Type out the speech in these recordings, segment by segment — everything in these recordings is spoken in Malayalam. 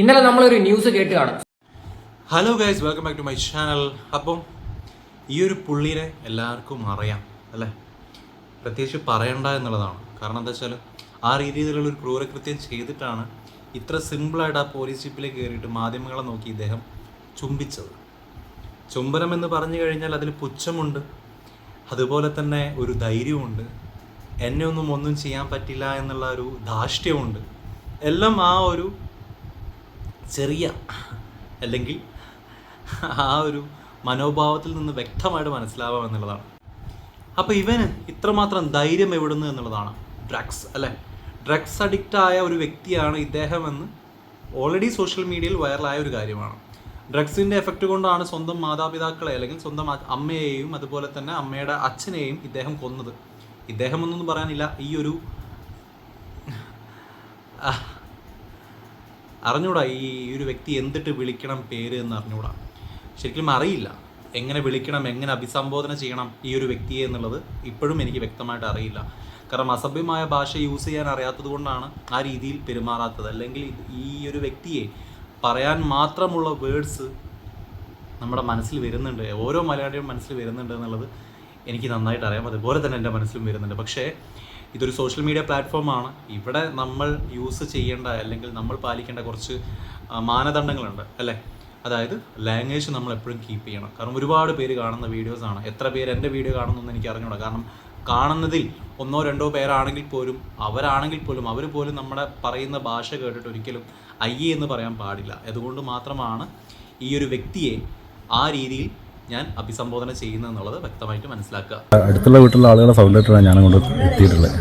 ഇന്നലെ നമ്മളൊരു ന്യൂസ് കേട്ട് കാണും. Hello guys welcome back to my channel അപ്പം ഈ ഒരു പുള്ളിനെ എല്ലാവർക്കും അറിയാം അല്ലേ? പ്രത്യേകിച്ച് പറയണ്ട എന്നുള്ളതാണ്. കാരണം എന്താ വെച്ചാൽ ആ രീതിയിലുള്ള ഒരു ക്രൂരകൃത്യം ചെയ്തിട്ടാണ് ഇത്ര സിമ്പിളായിട്ട് ആ പോലീസ് ഷിപ്പിലേക്ക് കയറിയിട്ട് മാധ്യമങ്ങളെ നോക്കി ഇദ്ദേഹം ചുംബിച്ചത്. ചുംബനം എന്ന് പറഞ്ഞു കഴിഞ്ഞാൽ അതിൽ പുച്ഛമുണ്ട്. അതുപോലെ തന്നെ ഒരു ധൈര്യമുണ്ട് എന്നെ ഒന്നും ഒന്നും ചെയ്യാൻ പറ്റില്ല എന്നുള്ള ഒരു ധാർഷ്ട്യമുണ്ട് എല്ലാം ആ ഒരു ചെറിയ അല്ലെങ്കിൽ ആ ഒരു മനോഭാവത്തിൽ നിന്ന് വ്യക്തമായിട്ട് മനസ്സിലാവാം എന്നുള്ളതാണ്. അപ്പോൾ ഇവന് ഇത്രമാത്രം ധൈര്യം എവിടുന്നു എന്നുള്ളതാണ്. ഡ്രഗ്സ് അല്ലേ? ഡ്രഗ്സ് അഡിക്റ്റ് ആയ ഒരു വ്യക്തിയാണ് ഇദ്ദേഹം എന്ന് ഓൾറെഡി സോഷ്യൽ മീഡിയയിൽ വൈറലായ ഒരു കാര്യമാണ്. ഡ്രഗ്സിന്റെ എഫക്ട് കൊണ്ടാണ് സ്വന്തം മാതാപിതാക്കളെ അല്ലെങ്കിൽ സ്വന്തം അമ്മയെയും അതുപോലെ തന്നെ അമ്മയുടെ അച്ഛനെയും ഇദ്ദേഹം കൊന്നത്. ഇദ്ദേഹം എന്നൊന്നും പറയാനില്ല. ഈ ഒരു അറിഞ്ഞൂടാ ഈ ഒരു വ്യക്തി എന്തിട്ട് വിളിക്കണം പേര് എന്ന് അറിഞ്ഞൂടാ. ശരിക്കും അറിയില്ല. എങ്ങനെ വിളിക്കണം എങ്ങനെ അഭിസംബോധന ചെയ്യണം ഈ ഒരു വ്യക്തിയെ എന്നുള്ളത് ഇപ്പോഴും എനിക്ക് വ്യക്തമായിട്ട് അറിയില്ല. കാരണം അസഭ്യമായ ഭാഷ യൂസ് ചെയ്യാൻ അറിയാത്തത് കൊണ്ടാണ് ആ രീതിയിൽ പെരുമാറാത്തത്. അല്ലെങ്കിൽ ഈ ഒരു വ്യക്തിയെ പറയാൻ മാത്രമുള്ള വേർഡ്സ് നമ്മുടെ മനസ്സിൽ വരുന്നുണ്ട്. ഓരോ മലയാളിയും മനസ്സിൽ വരുന്നുണ്ട് എന്നുള്ളത് എനിക്ക് നന്നായിട്ട് അറിയാം. അതുപോലെ തന്നെ എന്റെ മനസ്സിലും വരുന്നുണ്ട്. പക്ഷേ ഇതൊരു സോഷ്യൽ മീഡിയ പ്ലാറ്റ്ഫോമാണ് ഇവിടെ നമ്മൾ യൂസ് ചെയ്യേണ്ട അല്ലെങ്കിൽ നമ്മൾ പാലിക്കേണ്ട കുറച്ച് മാനദണ്ഡങ്ങളുണ്ട്. അല്ലേ? അതായത് ലാംഗ്വേജ് നമ്മൾ എപ്പോഴും കീപ്പ് ചെയ്യണം. കാരണം ഒരുപാട് പേര് കാണുന്ന വീഡിയോസാണ് എത്ര പേര് എന്റെ വീഡിയോ കാണുന്നതെന്ന് എനിക്ക് അറിഞ്ഞൂടാ. കാരണം കാണുന്നതിൽ ഒന്നോ രണ്ടോ പേരാണെങ്കിൽ പോലും അവരാണെങ്കിൽ പോലും അവർ പോലും നമ്മുടെ പറയുന്ന ഭാഷ കേട്ടിട്ട് ഒരിക്കലും അയ്യേ എന്ന് പറയാൻ പാടില്ല. അതുകൊണ്ട് മാത്രമാണ് ഈ ഒരു വ്യക്തിയെ ആ രീതിയിൽ ഞാൻ അഭിസംബോധന ചെയ്യുന്നത് എന്നുള്ളത് വ്യക്തമായിട്ട് മനസ്സിലാക്കുക. അടുത്തുള്ള വീട്ടിലുള്ള ആളുകളെ സൗകര്യമായിട്ടാണ് ഞാൻ കൊണ്ട് എത്തിയിട്ടുള്ളത്.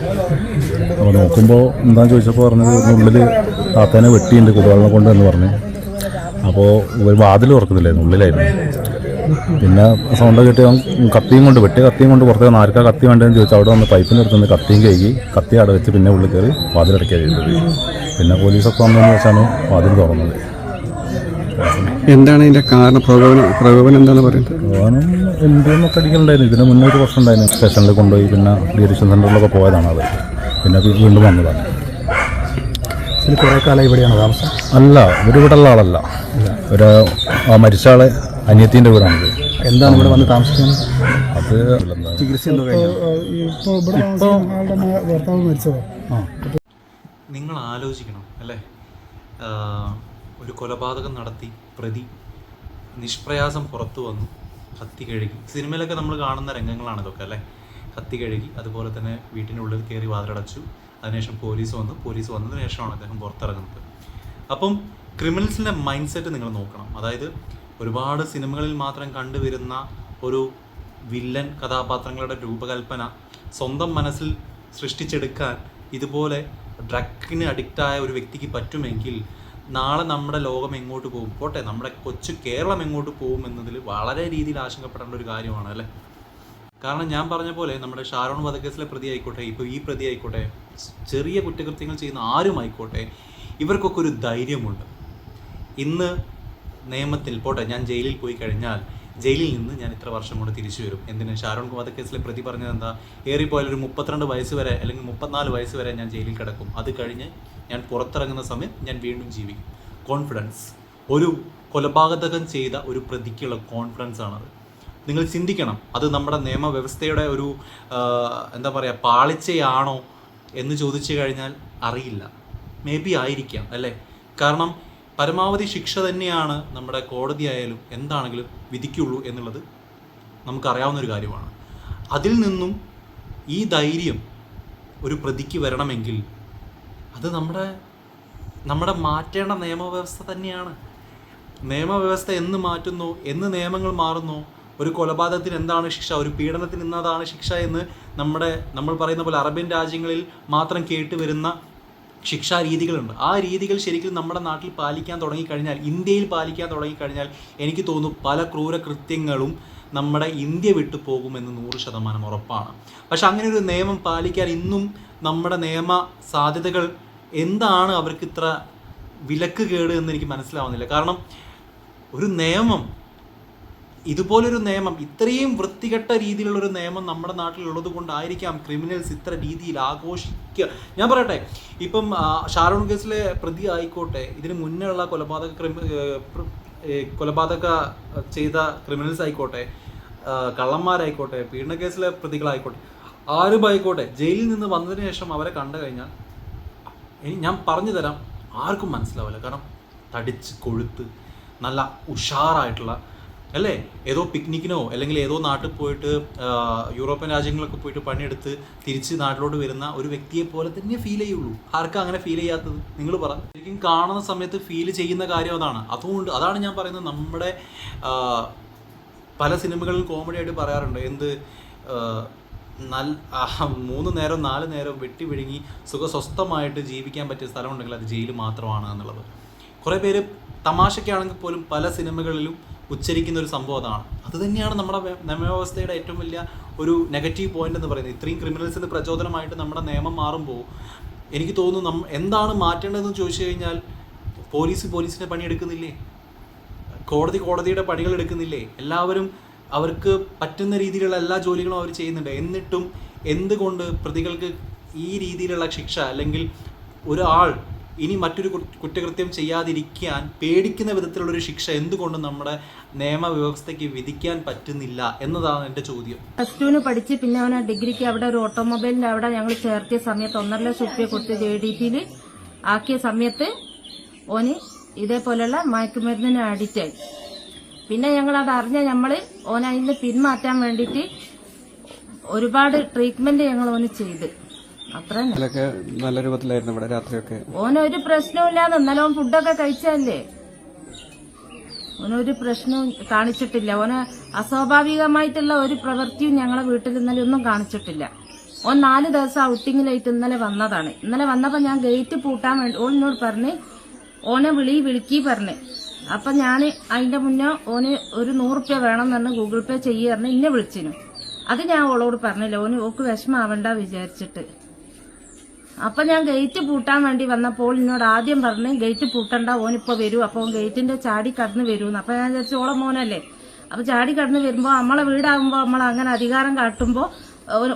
അപ്പോൾ നോക്കുമ്പോൾ എന്താണെന്ന് ചോദിച്ചപ്പോൾ പറഞ്ഞത് ഉള്ളിൽ താത്തേനെ വെട്ടിയുണ്ട് കുടിവെള്ളം കൊണ്ട് എന്ന് പറഞ്ഞു. അപ്പോൾ ഒരു വാതിൽ തുറക്കുന്നില്ലായിരുന്നു ഉള്ളിലായിരുന്നു. പിന്നെ സൗണ്ട് കിട്ടി കത്തിയും കൊണ്ട് വെട്ടി കത്തിയും കൊണ്ട് പുറത്ത് വന്ന് ആർക്കാ കത്തി വേണ്ടതെന്ന് ചോദിച്ചാൽ അവിടെ വന്ന് പൈപ്പിന്റെ അടുത്ത് നിന്ന് കത്തിയും കഴുകി കത്തി അവിടെ വെച്ച് പിന്നെ ഉള്ളിൽ കയറി വാതിലടയ്ക്കുക ചെയ്തത്. പിന്നെ പോലീസൊക്കെ വന്നതെന്ന് വെച്ചാണ് വാതിൽ തുറന്നത്. എന്താണ് ഇതിന്റെ കാരണം? പ്രകോപനം പ്രകോപനം എന്താണ് പറയുന്നത്? പ്രകോപനം എന്തെന്നൊക്കെ അടിക്കലുണ്ടായിരുന്നു. ഇതിന് മുന്നേ ഒരു പ്രശ്നം ഉണ്ടായിരുന്നു. സ്റ്റേഷനിൽ കൊണ്ടുപോയി പിന്നെ ഡീരിഷൻ സെന്ററിലൊക്കെ പോയതാണ് അത് പിന്നെ വീണ്ടും വന്നതാണ്. കുറേ കാലം ഇവിടെയാണ് താമസം. അല്ല ഉള്ള ആളല്ല. ഒരു മരിച്ച ആളെ അനിയത്തിന്റെ വീടാണത് എന്താണ് ഇവിടെ വന്ന് താമസിക്കുന്നത്? അത് ചികിത്സ എന്തോ കഴിഞ്ഞു? ഇപ്പോൾ ഇവിടെ താമസിക്കുന്ന ആളുടെ മ- ഭർത്താവ് മരിച്ചതോ? നിങ്ങൾ ആലോചിക്കണം അല്ലേ? ഒരു കൊലപാതകം നടത്തി പ്രതി നിഷ്പ്രയാസം പുറത്തു വന്നു കത്തി കഴുകി. സിനിമയിലൊക്കെ നമ്മൾ കാണുന്ന രംഗങ്ങളാണ് ഇതൊക്കെ അല്ലേ? കത്തി കഴുകി അതുപോലെ തന്നെ വീട്ടിനുള്ളിൽ കയറി വാതിലടച്ചു അതിനുശേഷം പോലീസ് വന്നു പോലീസ് വന്നതിന് ശേഷമാണ് അദ്ദേഹം പുറത്തിറങ്ങുന്നത്. അപ്പം ക്രിമിനൽസിന്റെ മൈൻഡ് സെറ്റ് നിങ്ങൾ നോക്കണം. അതായത് ഒരുപാട് സിനിമകളിൽ മാത്രം കണ്ടുവരുന്ന ഒരു വില്ലൻ കഥാപാത്രങ്ങളുടെ രൂപകൽപ്പന സ്വന്തം മനസ്സിൽ സൃഷ്ടിച്ചെടുക്കാൻ ഇതുപോലെ ഡ്രഗിന് അഡിക്റ്റായ ഒരു വ്യക്തിക്ക് പറ്റുമെങ്കിൽ നാളെ നമ്മുടെ ലോകം എങ്ങോട്ട് പോകും? പോട്ടെ നമ്മുടെ കൊച്ചു കേരളം എങ്ങോട്ട് പോകും എന്നതിൽ വളരെ രീതിയിൽ ആശങ്കപ്പെടേണ്ട ഒരു കാര്യമാണ് അല്ലേ? കാരണം ഞാൻ പറഞ്ഞ പോലെ നമ്മുടെ ഷാരോൺ വധക്കേസിലെ പ്രതി ആയിക്കോട്ടെ ഇപ്പോൾ ഈ പ്രതി ആയിക്കോട്ടെ ചെറിയ കുറ്റകൃത്യങ്ങൾ ചെയ്യുന്ന ആരും ആയിക്കോട്ടെ ഇവർക്കൊക്കെ ഒരു ധൈര്യമുണ്ട്. ഇന്ന് നിയമത്തിൽ പോട്ടെ ഞാൻ ജയിലിൽ പോയി കഴിഞ്ഞാൽ ജയിലിൽ നിന്ന് ഞാൻ ഇത്ര വർഷം കൊണ്ട് തിരിച്ചു വരും. എന്തിന്? ഷാരോൺ വധക്കേസിലെ പ്രതി പറഞ്ഞത് എന്താ? ഏറിപ്പോയാൽ ഒരു മുപ്പത്തിരണ്ട് വയസ്സ് വരെ അല്ലെങ്കിൽ മുപ്പത്തിനാല് വയസ്സ് വരെ ഞാൻ ജയിലിൽ കിടക്കും. അത് കഴിഞ്ഞ് ഞാൻ പുറത്തിറങ്ങുന്ന സമയം ഞാൻ വീണ്ടും ജീവിക്കും. കോൺഫിഡൻസ്. ഒരു കൊലപാതകം ചെയ്ത ഒരു പ്രതിക്കുള്ള കോൺഫിഡൻസ് ആണത്. നിങ്ങൾ ചിന്തിക്കണം അത് നമ്മുടെ നിയമവ്യവസ്ഥയുടെ ഒരു എന്താ പറയുക പാളിച്ചയാണോ എന്ന് ചോദിച്ചു കഴിഞ്ഞാൽ അറിയില്ല. മേ ബി ആയിരിക്കാം അല്ലേ? കാരണം പരമാവധി ശിക്ഷ തന്നെയാണ് നമ്മുടെ കോടതി ആയാലും എന്താണെങ്കിലും വിധിക്കുള്ളൂ എന്നുള്ളത് നമുക്കറിയാവുന്ന ഒരു കാര്യമാണ്. അതിൽ നിന്നും ഈ ധൈര്യം ഒരു പ്രതിക്ക് വരണമെങ്കിൽ അത് നമ്മുടെ നമ്മുടെ മാറ്റേണ്ട നിയമവ്യവസ്ഥ തന്നെയാണ്. നിയമവ്യവസ്ഥ എന്ന് മാറ്റുന്നു എന്ന് നിയമങ്ങൾ മാറുന്നു ഒരു കൊലപാതകത്തിന് എന്താണ് ശിക്ഷ ഒരു പീഡനത്തിന് എന്നതാണ് ശിക്ഷ എന്ന് നമ്മുടെ നമ്മൾ പറയുന്ന പോലെ അറബ്യൻ രാജ്യങ്ങളിൽ മാത്രം കേട്ട് വരുന്ന ശിക്ഷാ രീതികളുണ്ട് ആ രീതികൾ ശരിക്കും നമ്മുടെ നാട്ടിൽ പാലിക്കാൻ തുടങ്ങിക്കഴിഞ്ഞാൽ ഇന്ത്യയിൽ പാലിക്കാൻ തുടങ്ങിക്കഴിഞ്ഞാൽ എനിക്ക് തോന്നുന്നു പല ക്രൂര കൃത്യങ്ങളും നമ്മുടെ ഇന്ത്യ വിട്ടു പോകുമെന്ന് നൂറ് ശതമാനം ഉറപ്പാണ്. പക്ഷെ അങ്ങനെ ഒരു നിയമം പാലിക്കാൻ ഇന്നും നമ്മുടെ നിയമ സാധ്യതകൾ എന്താണ് അവർക്ക് ഇത്ര വിലക്ക് കേട് എന്ന് എനിക്ക് മനസ്സിലാവുന്നില്ല. കാരണം ഒരു നിയമം ഇതുപോലൊരു നിയമം ഇത്രയും വൃത്തികെട്ട രീതിയിലുള്ള ഒരു നിയമം നമ്മുടെ നാട്ടിലുള്ളത് കൊണ്ടായിരിക്കാം ക്രിമിനൽസ് ഇത്ര രീതിയിൽ ആഘോഷിക്കുക ഞാൻ പറയട്ടെ ഇപ്പം ഷാരൂൺ കേസിലെ പ്രതി ആയിക്കോട്ടെ ഇതിന് മുന്നേ ഉള്ള കൊലപാതക ക്രിമി കൊലപാതക ചെയ്ത ക്രിമിനൽസ് ആയിക്കോട്ടെ കള്ളന്മാരായിക്കോട്ടെ പീഡന കേസിലെ പ്രതികളായിക്കോട്ടെ ആരും ആയിക്കോട്ടെ ജയിലിൽ നിന്ന് വന്നതിന് ശേഷം അവരെ കണ്ടു കഴിഞ്ഞാൽ ഞാൻ പറഞ്ഞു തരാം ആർക്കും മനസ്സിലാവില്ല. കാരണം തടിച്ച് കൊഴുത്ത് നല്ല ഉഷാറായിട്ടുള്ള അല്ലേ? ഏതോ പിക്നിക്കിനോ അല്ലെങ്കിൽ ഏതോ നാട്ടിൽ പോയിട്ട് യൂറോപ്യൻ രാജ്യങ്ങളൊക്കെ പോയിട്ട് പണിയെടുത്ത് തിരിച്ച് നാട്ടിലോട്ട് വരുന്ന ഒരു വ്യക്തിയെ പോലെ തന്നെ ഫീൽ ചെയ്യുള്ളൂ. ആർക്കാ അങ്ങനെ ഫീൽ ചെയ്യാത്തത്? നിങ്ങൾ പറ. ശരിക്കും കാണുന്ന സമയത്ത് ഫീൽ ചെയ്യുന്ന കാര്യം അതാണ്. അതുകൊണ്ട് അതാണ് ഞാൻ പറയുന്നത് നമ്മുടെ പല സിനിമകളിൽ കോമഡി ആയിട്ട് പറയാറുണ്ട്. എന്ത് നല്ല മൂന്ന് നേരം നാല് നേരം വെട്ടി വിഴുങ്ങി സുഖസ്വസ്ഥമായിട്ട് ജീവിക്കാൻ പറ്റിയ സ്ഥലമുണ്ടെങ്കിൽ അത് ജയിൽ മാത്രമാണ് എന്നുള്ളത്. കുറേ പേര് തമാശയ്ക്കാണെങ്കിൽ പോലും പല സിനിമകളിലും ഉച്ചരിക്കുന്ന ഒരു സംഭവം അതാണ്. അത് തന്നെയാണ് നമ്മുടെ നിയമവ്യവസ്ഥയുടെ ഏറ്റവും വലിയ ഒരു നെഗറ്റീവ് പോയിന്റ് എന്ന് പറയുന്നത്. ഇത്രയും ക്രിമിനൽസിന് പ്രചോദനമായിട്ട് നമ്മുടെ നിയമം മാറുമ്പോൾ എനിക്ക് തോന്നുന്നു നം എന്താണ് മാറ്റേണ്ടതെന്ന് ചോദിച്ചു കഴിഞ്ഞാൽ പോലീസ് പോലീസിനെ പണിയെടുക്കുന്നില്ലേ കോടതി കോടതിയുടെ പണികൾ എടുക്കുന്നില്ലേ? എല്ലാവരും അവർക്ക് പറ്റുന്ന രീതിയിലുള്ള എല്ലാ ജോലികളും അവർ ചെയ്യുന്നുണ്ട്. എന്നിട്ടും എന്തുകൊണ്ട് പ്രതികൾക്ക് ഈ രീതിയിലുള്ള ശിക്ഷ അല്ലെങ്കിൽ ഒരാൾ ഇനി മറ്റൊരു കുറ്റകൃത്യം ചെയ്യാതിരിക്കാൻ പേടിക്കുന്ന വിധത്തിലുള്ള ഒരു ശിക്ഷ എന്തുകൊണ്ട് നമ്മുടെ നിയമവ്യവസ്ഥയ്ക്ക് വിധിക്കാൻ പറ്റുന്നില്ല എന്നതാണ് എന്റെ ചോദ്യം. പ്ലസ് ടുവിന് പഠിച്ച് പിന്നെ അവനെ ഡിഗ്രിക്ക് അവിടെ ഒരു ഓട്ടോമൊബൈലിന്റെ അവിടെ ഞങ്ങൾ ചേർത്തിയ സമയത്ത് ഒന്നര ലക്ഷം റുപ്യ കൊടുത്ത് ജെ ഡി പിയിൽ ആക്കിയ സമയത്ത് ഓന് ഇതേപോലെയുള്ള മയക്കുമരുന്നിന് അഡിക്റ്റായി പിന്നെ ഞങ്ങൾ അത് അറിഞ്ഞ നമ്മൾ ഓനെ അതിന് പിന്മാറ്റാൻ വേണ്ടിയിട്ട് ഒരുപാട് ട്രീറ്റ്മെന്റ് ഞങ്ങൾ ഓന് ചെയ്ത്. അത്ര നല്ല രൂപത്തിലായിരുന്നു ഇവിടെ രാത്രിയൊക്കെ. ഓനൊരു പ്രശ്നവുമില്ലാതെ ഇന്നലെ ഓൻ ഫുഡൊക്കെ കഴിച്ചല്ലേ ഓനൊരു പ്രശ്നവും കാണിച്ചിട്ടില്ല. ഓന് അസ്വാഭാവികമായിട്ടുള്ള ഒരു പ്രവൃത്തിയും ഞങ്ങളെ വീട്ടിൽ ഇന്നലെ ഒന്നും കാണിച്ചിട്ടില്ല. ഓൻ നാല് ദിവസം ഔട്ടിങ്ങിലായിട്ട് ഇന്നലെ വന്നതാണ്. ഇന്നലെ വന്നപ്പോ ഞാൻ ഗേറ്റ് പൂട്ടാൻ വേണ്ടി ഓളിനോട് പറഞ്ഞ് ഓനെ വിളി വിളിക്കി പറഞ്ഞ്. അപ്പൊ ഞാൻ അതിന്റെ മുന്നേ ഓന് ഒരു നൂറുപ്യ വേണം എന്ന് ഗൂഗിൾ പേ ചെയ്യ പറഞ്ഞ് ഇന്നെ വിളിച്ചിനു. അത് ഞാൻ ഓളോട് പറഞ്ഞില്ല. ഓന് ഓക്ക് വിഷമാവണ്ട വിചാരിച്ചിട്ട്. അപ്പൊ ഞാൻ ഗേറ്റ് പൂട്ടാൻ വേണ്ടി വന്നപ്പോൾ എന്നോട് ആദ്യം പറഞ്ഞ് ഗേറ്റ് പൂട്ടണ്ട ഓനിപ്പോ വരൂ. അപ്പൊ ഓൻ ഗേറ്റിന്റെ ചാടി കടന്ന് വരൂന്ന്. അപ്പൊ ഞാൻ വിചാരിച്ചു ഓളെ മോനല്ലേ? അപ്പൊ ചാടി കടന്ന് വരുമ്പോ നമ്മളെ വീടാകുമ്പോ നമ്മൾ അങ്ങനെ അധികാരം കാട്ടുമ്പോ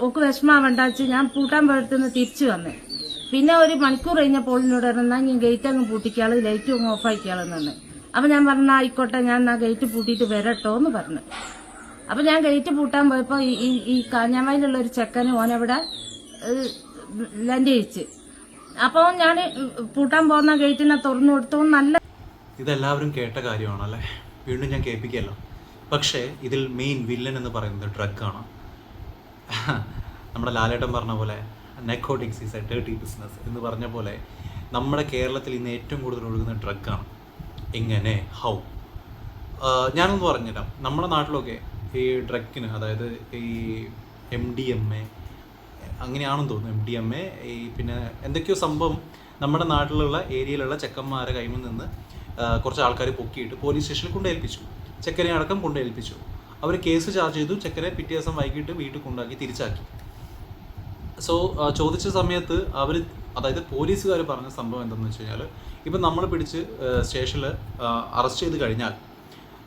ഒക്കെ വിഷമാവണ്ട വെച്ച് ഞാൻ പൂട്ടാൻ പോയടുത്തുനിന്ന് തിരിച്ചു വന്നേ. പിന്നെ ഒരു മണിക്കൂർ കഴിഞ്ഞപ്പോൾ എന്നോട് പറഞ്ഞാൽ ഞാൻ ഗേറ്റ് അങ്ങ് പൂട്ടിക്കാൾ ലൈറ്റ് അങ്ങ് ഓഫ് ആക്കിയാളെന്നു അപ്പൊ ഞാൻ പറഞ്ഞ ആയിക്കോട്ടെ ഞാൻ ആ ഗേറ്റ് പൂട്ടിയിട്ട് വരട്ടോ എന്ന് പറഞ്ഞു. അപ്പൊ ഞാൻ ഗേറ്റ് പൂട്ടാൻ പോയപ്പോ ഈ- ഈ ഈ കാഞ്ഞാമയിലുള്ള ഒരു ചെക്കന് ഓനവിടെ ചെയ്യിച്ച് അപ്പൊ ഞാൻ പൂട്ടാൻ പോകുന്ന ഗേറ്റിനെ തുറന്നു കൊടുത്തു. നല്ല ഇതെല്ലാവരും കേട്ട കാര്യമാണല്ലേ? വീണ്ടും ഞാൻ കേൾപ്പിക്കല്ലോ. പക്ഷേ ഇതിൽ മെയിൻ വില്ലൻ എന്ന് പറയുന്നത് ഡ്രഗാണ് നമ്മുടെ ലാലേട്ടൻ പറഞ്ഞ പോലെ narcotics is a dirty business എന്ന് പറഞ്ഞ പോലെ നമ്മുടെ കേരളത്തിൽ ഇന്ന് ഏറ്റവും കൂടുതൽ ഒഴുകുന്ന ഡ്രഗാണ് എങ്ങനെ? ഹൗ ഞാനൊന്ന് പറഞ്ഞുതരാം. നമ്മുടെ നാട്ടിലൊക്കെ ഈ ഡ്രഗിന് അതായത് ഈ എം ഡി എം എ അങ്ങനെയാണെന്ന് തോന്നുന്നു എം ഡി എം എ. ഈ പിന്നെ എന്തൊക്കെയോ സംഭവം നമ്മുടെ നാട്ടിലുള്ള ഏരിയയിലുള്ള ചെക്കന്മാരെ കൈമിൽ നിന്ന് കുറച്ച് ആൾക്കാർ പൊക്കിയിട്ട് പോലീസ് സ്റ്റേഷനിൽ കൊണ്ടേൽപ്പിച്ചു. ചെക്കനെ അടക്കം കൊണ്ടേൽപ്പിച്ചു. അവർ കേസ് ചാർജ് ചെയ്തു ചെക്കനെ പിറ്റേ ദിവസം വൈകിട്ട് വീട്ടിൽ കൊണ്ടാക്കി തിരിച്ചാക്കി. സോ ചോദിച്ച സമയത്ത് അവർ അതായത് പോലീസുകാർ പറഞ്ഞ സംഭവം എന്താണെന്ന് വെച്ച് കഴിഞ്ഞാൽ ഇപ്പം നമ്മൾ പിടിച്ച് സ്റ്റേഷനിൽ അറസ്റ്റ് ചെയ്ത് കഴിഞ്ഞാൽ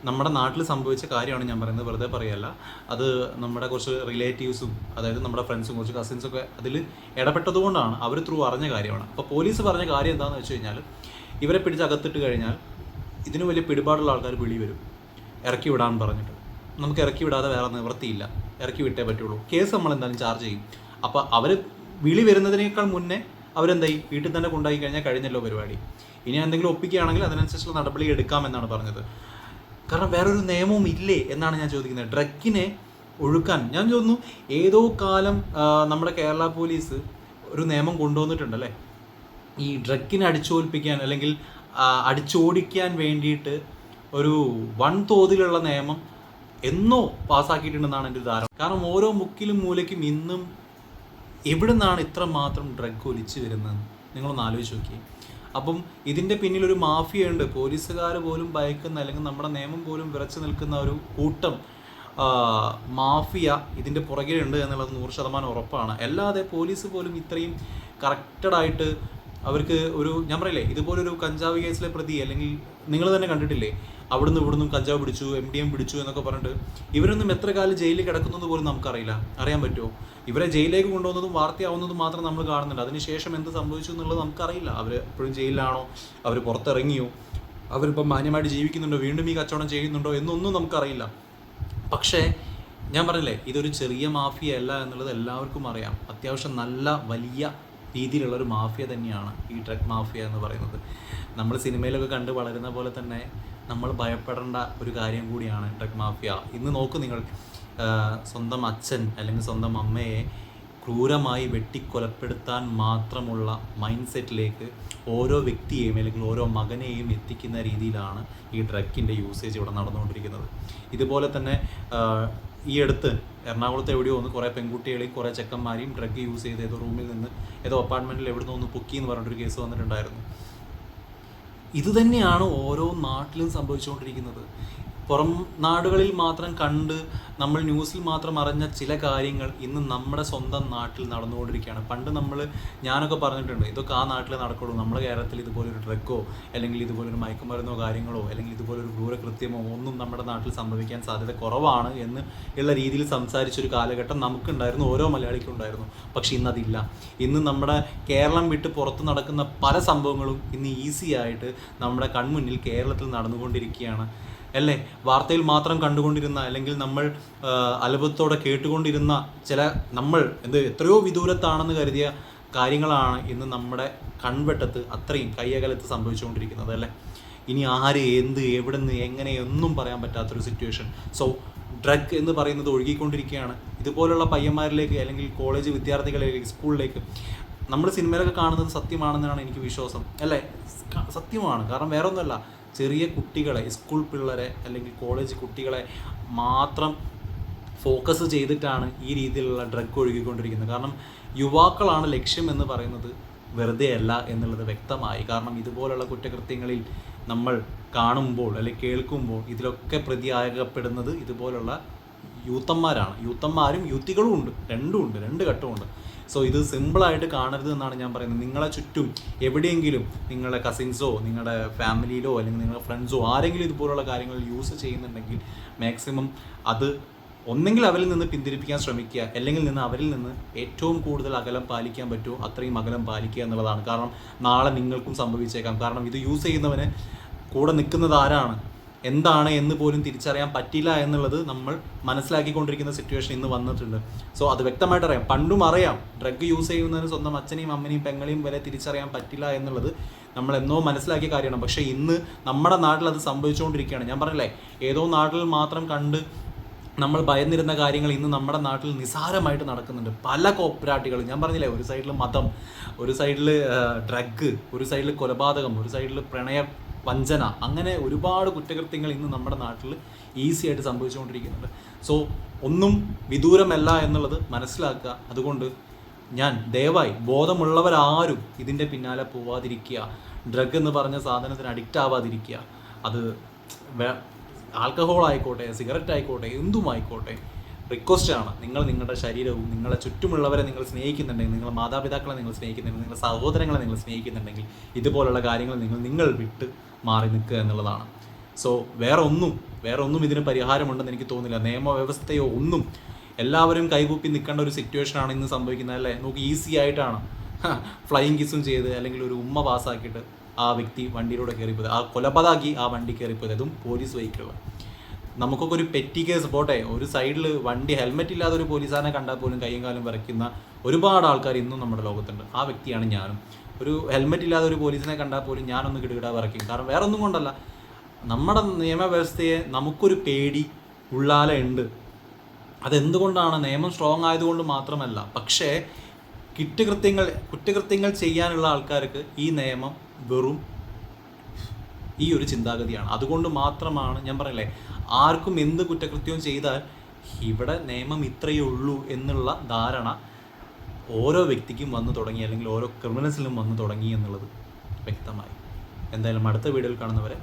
നമ്മുടെ നാട്ടിൽ സംഭവിച്ച കാര്യമാണ് ഞാൻ പറയുന്നത്. വെറുതെ പറയല്ല. അത് നമ്മുടെ കുറച്ച് റിലേറ്റീവ്സും അതായത് നമ്മുടെ ഫ്രണ്ട്സും കുറച്ച് കസിൻസും ഒക്കെ അതിൽ ഇടപെട്ടതുകൊണ്ടാണ് അവർ ത്രൂ അറിഞ്ഞ കാര്യമാണ്. അപ്പോൾ പോലീസ് പറഞ്ഞ കാര്യം എന്താണെന്ന് വെച്ച് കഴിഞ്ഞാൽ ഇവരെ പിടിച്ച് അകത്തിട്ട് കഴിഞ്ഞാൽ ഇതിന് വലിയ പിടിപാടുള്ള ആൾക്കാർ വിളി വരും. ഇറക്കി വിടാൻ പറഞ്ഞിട്ട്. നമുക്ക് ഇറക്കി വിടാതെ വേറെ നിവൃത്തിയില്ല. ഇറക്കി വിട്ടേ പറ്റുള്ളൂ. കേസ് നമ്മൾ എന്തായാലും ചാർജ് ചെയ്യും. അപ്പോൾ അവർ വിളി വരുന്നതിനേക്കാൾ മുന്നേ അവരെന്തായി? വീട്ടിൽ തന്നെ കൊണ്ടാക്കി കഴിഞ്ഞാൽ കഴിഞ്ഞല്ലോ പരിപാടി. ഇനി എന്തെങ്കിലും ഒപ്പിക്കുകയാണെങ്കിൽ അതിനനുസരിച്ചുള്ള നടപടി എടുക്കാമെന്നാണ് പറഞ്ഞത്. കാരണം വേറൊരു നിയമവും ഇല്ലേ എന്നാണ് ഞാൻ ചോദിക്കുന്നത്. ഡ്രഗിനെ ഒഴുക്കാൻ. ഞാൻ ചോദിക്കുന്നു ഏതോ കാലം നമ്മുടെ കേരള പോലീസ് ഒരു നിയമം കൊണ്ടുവന്നിട്ടുണ്ടല്ലേ? ഈ ഡ്രഗിനെ അടിച്ചോൽപ്പിക്കാൻ അല്ലെങ്കിൽ അടിച്ചോടിക്കാൻ വേണ്ടിയിട്ട് ഒരു വൻ തോതിലുള്ള നിയമം എന്നോ പാസ്സാക്കിയിട്ടുണ്ടെന്നാണ് എന്റെ ഒരു ധാരണ. കാരണം ഓരോ മുക്കിലും മൂലയ്ക്കും ഇന്നും എവിടെ നിന്നാണ് ഇത്ര മാത്രം ഡ്രഗ് ഒലിച്ചു വരുന്നത്? നിങ്ങളൊന്ന് ആലോചിച്ച് നോക്കിയേ അപ്പം ഇതിന്റെ പിന്നിലൊരു മാഫിയ ഉണ്ട് പോലീസുകാർ പോലും ഭയക്കുന്ന അല്ലെങ്കിൽ നമ്മുടെ നിയമം പോലും വിറച്ചു നിൽക്കുന്ന ഒരു കൂട്ടം മാഫിയ ഇതിന്റെ പുറകിലുണ്ട് എന്നുള്ളത് നൂറ് ശതമാനം ഉറപ്പാണ്. അല്ലാതെ പോലീസ് പോലും ഇത്രയും കറക്റ്റഡായിട്ട് അവർക്ക് ഒരു ഞാൻ പറയില്ലേ ഇതുപോലൊരു കഞ്ചാവ് കേസിലെ പ്രതി അല്ലെങ്കിൽ നിങ്ങൾ തന്നെ കണ്ടിട്ടില്ലേ അവിടുന്ന് ഇവിടുന്ന് കഞ്ചാവ് പിടിച്ചു എം ഡി എം പിടിച്ചു എന്നൊക്കെ പറഞ്ഞിട്ട് ഇവരൊന്നും എത്ര കാലം ജയിലിൽ കിടക്കുന്നത് പോലും നമുക്കറിയില്ല. അറിയാൻ പറ്റുമോ? ഇവരെ ജയിലിലേക്ക് കൊണ്ടുവന്നതും വാർത്തയാവുന്നതും മാത്രം നമ്മൾ കാണുന്നുണ്ട്. അതിനുശേഷം എന്ത് സംഭവിച്ചു എന്നുള്ളത് നമുക്കറിയില്ല. അവർ എപ്പോഴും ജയിലിലാണോ? അവർ പുറത്തിറങ്ങിയോ? അവരിപ്പം മാന്യമായിട്ട് ജീവിക്കുന്നുണ്ടോ? വീണ്ടും ഈ കച്ചവടം ചെയ്യുന്നുണ്ടോ എന്നൊന്നും നമുക്കറിയില്ല. പക്ഷേ ഞാൻ പറഞ്ഞില്ലേ ഇതൊരു ചെറിയ മാഫിയ അല്ല എന്നുള്ളത് എല്ലാവർക്കും അറിയാം. അത്യാവശ്യം നല്ല വലിയ രീതിയിലുള്ള ഒരു മാഫിയ തന്നെയാണ് ഈ ഡ്രഗ് മാഫിയ എന്ന് പറയുന്നത്. നമ്മൾ സിനിമയിലൊക്കെ കണ്ട് വളരുന്ന പോലെ തന്നെ നമ്മൾ ഭയപ്പെടേണ്ട ഒരു കാര്യം കൂടിയാണ് ഡ്രഗ് മാഫിയ. ഇന്ന് നോക്കൂ നിങ്ങൾ സ്വന്തം അച്ഛൻ അല്ലെങ്കിൽ സ്വന്തം അമ്മയെ ക്രൂരമായി വെട്ടിക്കൊലപ്പെടുത്താൻ മാത്രമുള്ള മൈൻഡ് സെറ്റിലേക്ക് ഓരോ വ്യക്തിയെയും അല്ലെങ്കിൽ ഓരോ മകനെയും എത്തിക്കുന്ന രീതിയിലാണ് ഈ ഡ്രഗിന്റെ യൂസേജ് ഇവിടെ നടന്നുകൊണ്ടിരിക്കുന്നത്. ഇതുപോലെ തന്നെ ഈ അടുത്ത് എറണാകുളത്ത് എവിടെയോ ഒന്ന് കുറേ പെൺകുട്ടികളെയും കുറേ ചെക്കന്മാരെയും ഡ്രഗ് യൂസ് ചെയ്ത് ഏതോ റൂമിൽ നിന്ന് ഏതോ അപ്പാർട്ട്മെന്റിൽ എവിടെ നിന്ന് ഒന്ന് പൊക്കി എന്ന് പറഞ്ഞിട്ടൊരു കേസ് വന്നിട്ടുണ്ടായിരുന്നു. ഇത് തന്നെയാണ് ഓരോ നാട്ടിലും സംഭവിച്ചുകൊണ്ടിരിക്കുന്നത്. പുറം നാടുകളിൽ മാത്രം കണ്ട് നമ്മൾ ന്യൂസിൽ മാത്രം അറിഞ്ഞ ചില കാര്യങ്ങൾ ഇന്ന് നമ്മുടെ സ്വന്തം നാട്ടിൽ നടന്നുകൊണ്ടിരിക്കുകയാണ്. പണ്ട് നമ്മൾ ഞാനൊക്കെ പറഞ്ഞിട്ടുണ്ട് ഇതൊക്കെ ആ നാട്ടിൽ നടക്കുള്ളൂ. നമ്മുടെ കേരളത്തിൽ ഇതുപോലൊരു ഡ്രഗോ അല്ലെങ്കിൽ ഇതുപോലൊരു മയക്കുമരുന്നോ കാര്യങ്ങളോ അല്ലെങ്കിൽ ഇതുപോലൊരു ക്രൂരകൃത്യമോ ഒന്നും നമ്മുടെ നാട്ടിൽ സംഭവിക്കാൻ സാധ്യത കുറവാണ് എന്ന് ഉള്ള രീതിയിൽ സംസാരിച്ചൊരു കാലഘട്ടം നമുക്കുണ്ടായിരുന്നു. ഓരോ മലയാളിക്കും ഉണ്ടായിരുന്നു. പക്ഷെ ഇന്നതില്ല. ഇന്ന് നമ്മുടെ കേരളം വിട്ട് പുറത്ത് നടക്കുന്ന പല സംഭവങ്ങളും ഇന്ന് ഈസി ആയിട്ട് നമ്മുടെ കൺമുന്നിൽ കേരളത്തിൽ നടന്നുകൊണ്ടിരിക്കുകയാണ്. അല്ലേ? വാർത്തയിൽ മാത്രം കണ്ടുകൊണ്ടിരുന്ന അല്ലെങ്കിൽ നമ്മൾ അലഭത്തോടെ കേട്ടുകൊണ്ടിരുന്ന ചില നമ്മൾ എന്ത് എത്രയോ വിദൂരത്താണെന്ന് കരുതിയ കാര്യങ്ങളാണ് ഇന്ന് നമ്മുടെ കൺവെട്ടത്ത് അത്രയും കയ്യകലത്ത് സംഭവിച്ചുകൊണ്ടിരിക്കുന്നത് അല്ലേ? ഇനി ആര് എന്ത് എവിടെ നിന്ന് എങ്ങനെ ഒന്നും പറയാൻ പറ്റാത്തൊരു സിറ്റുവേഷൻ സോ ഡ്രഗ് എന്ന് പറയുന്നത് ഒഴുകിക്കൊണ്ടിരിക്കുകയാണ്. ഇതുപോലുള്ള പയ്യന്മാരിലേക്ക് അല്ലെങ്കിൽ കോളേജ് വിദ്യാർത്ഥികളിലേക്ക് സ്കൂളിലേക്ക് നമ്മൾ സിനിമയിലൊക്കെ കാണുന്നത് സത്യമാണെന്നാണ് എനിക്ക് വിശ്വാസം അല്ലേ? സത്യമാണ്. കാരണം വേറെ ഒന്നുമല്ല ചെറിയ കുട്ടികളെ സ്കൂൾ പിള്ളേരെ അല്ലെങ്കിൽ കോളേജ് കുട്ടികളെ മാത്രം ഫോക്കസ് ചെയ്തിട്ടാണ് ഈ രീതിയിലുള്ള ഡ്രഗ് ഒഴുകിക്കൊണ്ടിരിക്കുന്നത്. കാരണം യുവാക്കളാണ് ലക്ഷ്യം എന്ന് പറയുന്നത് വെറുതെ അല്ല എന്നുള്ളത് വ്യക്തമായി. കാരണം ഇതുപോലുള്ള കുറ്റകൃത്യങ്ങളിൽ നമ്മൾ കാണുമ്പോൾ അല്ലെങ്കിൽ കേൾക്കുമ്പോൾ ഇതിലൊക്കെ പ്രതിയാകപ്പെടുന്നത് ഇതുപോലുള്ള യൂത്തന്മാരാണ്. യൂത്തന്മാരും യുത്തികളും ഉണ്ട്. രണ്ടും ഉണ്ട്. രണ്ട് ഘട്ടമുണ്ട് സോ ഇത് സിമ്പിളായിട്ട് കാണരുത് എന്നാണ് ഞാൻ പറയുന്നത്. നിങ്ങളെ ചുറ്റും എവിടെയെങ്കിലും നിങ്ങളുടെ കസിൻസോ നിങ്ങളുടെ ഫാമിലിയിലോ അല്ലെങ്കിൽ നിങ്ങളുടെ ഫ്രണ്ട്സോ ആരെങ്കിലും ഇതുപോലുള്ള കാര്യങ്ങൾ യൂസ് ചെയ്യുന്നുണ്ടെങ്കിൽ മാക്സിമം അത് ഒന്നെങ്കിൽ അവരിൽ നിന്ന് പിന്തിരിപ്പിക്കാൻ ശ്രമിക്കുക. അല്ലെങ്കിൽ നിന്ന് അവരിൽ നിന്ന് ഏറ്റവും കൂടുതൽ അകലം പാലിക്കാൻ പറ്റുമോ അത്രയും അകലം പാലിക്കുക എന്നുള്ളതാണ്. കാരണം നാളെ നിങ്ങൾക്കും സംഭവിച്ചേക്കാം. കാരണം ഇത് യൂസ് ചെയ്യുന്നവന് കൂടെ നിൽക്കുന്നത് ആരാണ്? എന്താണ് എന്ന് പോലും തിരിച്ചറിയാൻ പറ്റില്ല എന്നുള്ളത് നമ്മൾ മനസ്സിലാക്കിക്കൊണ്ടിരിക്കുന്ന സിറ്റുവേഷൻ ഇന്ന് വന്നിട്ടുണ്ട്. സോ അത് വ്യക്തമായിട്ട് അറിയാം പണ്ടും അറിയാം. ഡ്രഗ് യൂസ് ചെയ്യുന്നതിന് സ്വന്തം അച്ഛനെയും അമ്മനെയും പെങ്ങളെയും വരെ തിരിച്ചറിയാൻ പറ്റില്ല എന്നുള്ളത് നമ്മൾ എന്നോ മനസ്സിലാക്കിയ കാര്യമാണ്. പക്ഷേ ഇന്ന് നമ്മുടെ നാട്ടിൽ അത് സംഭവിച്ചുകൊണ്ടിരിക്കുകയാണ്. ഞാൻ പറഞ്ഞില്ലേ ഏതോ നാട്ടിൽ മാത്രം കണ്ട് നമ്മൾ ഭയന്നിരുന്ന കാര്യങ്ങൾ ഇന്ന് നമ്മുടെ നാട്ടിൽ നിസാരമായിട്ട് നടക്കുന്നുണ്ട്. പല കോപ്പരാട്ടികളും ഞാൻ പറഞ്ഞില്ലേ ഒരു സൈഡിൽ മതം ഒരു സൈഡിൽ ഡ്രഗ് ഒരു സൈഡിൽ കൊലപാതകം ഒരു സൈഡിൽ പ്രണയ വഞ്ചന അങ്ങനെ ഒരുപാട് കുറ്റകൃത്യങ്ങൾ ഇന്ന് നമ്മുടെ നാട്ടിൽ ഈസി ആയിട്ട് സംഭവിച്ചുകൊണ്ടിരിക്കുന്നുണ്ട്. സോ ഒന്നും വിദൂരമല്ല എന്നുള്ളത് മനസ്സിലാക്കുക. അതുകൊണ്ട് ഞാൻ ദയവായി ബോധമുള്ളവരാരും ഇതിന്റെ പിന്നാലെ പോവാതിരിക്കുക. ഡ്രഗ് എന്ന് പറഞ്ഞ സാധനത്തിന് അഡിക്റ്റ് ആവാതിരിക്കുക. അത് ആൽക്കഹോൾ ആയിക്കോട്ടെ സിഗരറ്റ് ആയിക്കോട്ടെ എന്തുമായിക്കോട്ടെ റിക്വസ്റ്റ് ആണ്. നിങ്ങൾ നിങ്ങളുടെ ശരീരവും നിങ്ങളെ ചുറ്റുമുള്ളവരെ നിങ്ങൾ സ്നേഹിക്കുന്നുണ്ടെങ്കിൽ നിങ്ങളുടെ മാതാപിതാക്കളെ നിങ്ങൾ സ്നേഹിക്കുന്നുണ്ടെങ്കിൽ നിങ്ങളുടെ സഹോദരങ്ങളെ നിങ്ങൾ സ്നേഹിക്കുന്നുണ്ടെങ്കിൽ ഇതുപോലുള്ള കാര്യങ്ങൾ നിങ്ങൾ നിങ്ങൾ വിട്ട് മാറി നിൽക്കുക എന്നുള്ളതാണ്. സോ വേറെ ഒന്നും വേറെ ഒന്നും ഇതിന് പരിഹാരമുണ്ടെന്ന് എനിക്ക് തോന്നുന്നില്ല. നിയമവ്യവസ്ഥയോ ഒന്നും എല്ലാവരും കൈകൂപ്പി നിൽക്കേണ്ട ഒരു സിറ്റുവേഷനാണ് ഇന്ന് സംഭവിക്കുന്നത് അല്ലേ? നമുക്ക് ഈസി ആയിട്ടാണ്. ഫ്ലൈയിങ് കിസും ചെയ്ത് അല്ലെങ്കിൽ ഒരു ഉമ്മ പാസ്സാക്കിയിട്ട് ആ വ്യക്തി വണ്ടിയിലൂടെ കയറിപ്പോയത് ആ കൊലപാതകി ആ വണ്ടി കയറിപ്പോയത് അതും പോലീസ് വെഹിക്കിൾ നമുക്കൊക്കെ ഒരു പെറ്റി കേസ് പോട്ടെ. ഒരു സൈഡിൽ വണ്ടി ഹെൽമെറ്റ് ഇല്ലാതെ ഒരു പോലീസുകാരനെ കണ്ടാൽ പോലും കൈയും കാലും വിറയ്ക്കുന്ന ഒരുപാട് ആൾക്കാർ ഇന്നും നമ്മുടെ ലോകത്തുണ്ട്. ആ വ്യക്തിയാണ് ഞാനും. ഒരു ഹെൽമെറ്റ് ഇല്ലാതെ ഒരു പോലീസിനെ കണ്ടാൽ പോലും ഞാനൊന്ന് കിടുകിടാ വിറയ്ക്കും. കാരണം വേറെ ഒന്നും കൊണ്ടല്ല. നമ്മുടെ നിയമവ്യവസ്ഥയെ നമുക്കൊരു പേടി ഉള്ളാലെ ഉണ്ട്. അതെന്തുകൊണ്ടാണ്? നിയമം സ്ട്രോങ് ആയതുകൊണ്ട് മാത്രമല്ല. പക്ഷേ കുറ്റകൃത്യങ്ങൾ കുറ്റകൃത്യങ്ങൾ ചെയ്യാനുള്ള ആൾക്കാർക്ക് ഈ നിയമം വെറും ഈ ഒരു ചിന്താഗതിയാണ്. അതുകൊണ്ട് മാത്രമാണ് ഞാൻ പറയല്ലേ ആർക്കും എന്ത് കുറ്റകൃത്യവും ചെയ്താൽ ഇവിടെ നിയമം ഇത്രയേ ഉള്ളൂ എന്നുള്ള ധാരണ ഓരോ വ്യക്തിക്കും വന്നു തുടങ്ങി അല്ലെങ്കിൽ ഓരോ ക്രിമിനൽസിലും വന്നു തുടങ്ങി എന്നുള്ളത് വ്യക്തമായി. എന്തായാലും അടുത്ത വീഡിയോയിൽ കാണുന്നവരെ